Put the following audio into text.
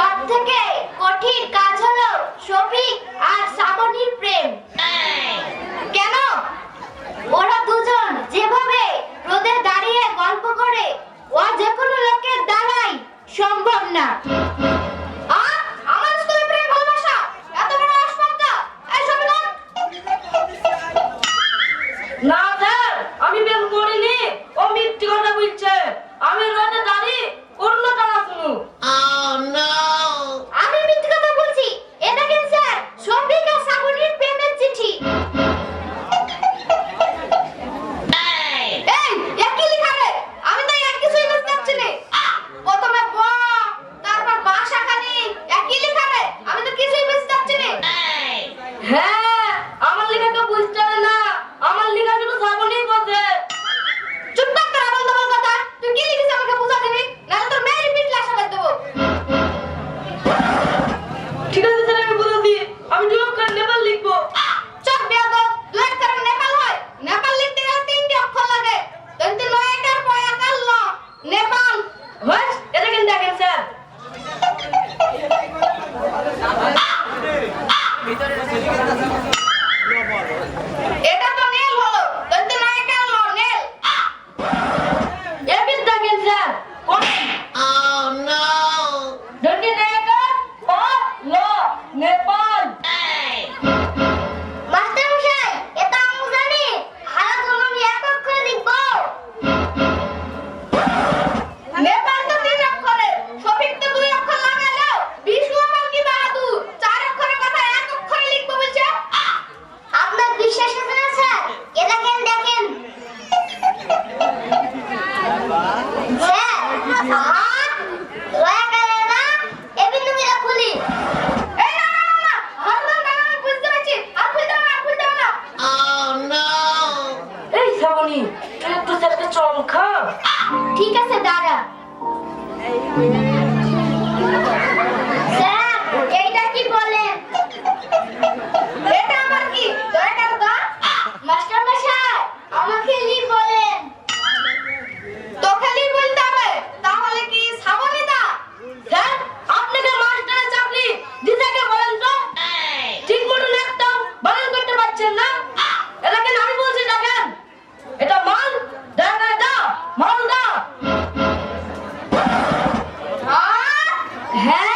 সবথেকে কঠিন কাজ হলো শফিক আর শ্রাবণীর প্রেম। কেন? ওরা দুজন যেভাবে রোদে দাঁড়িয়ে গল্প করে ও যে কোনো লোকের দাঁড়াই সম্ভব না না আমি তুই একটু চমকা ঠিক আছে দাঁড়া। হ্যাঁ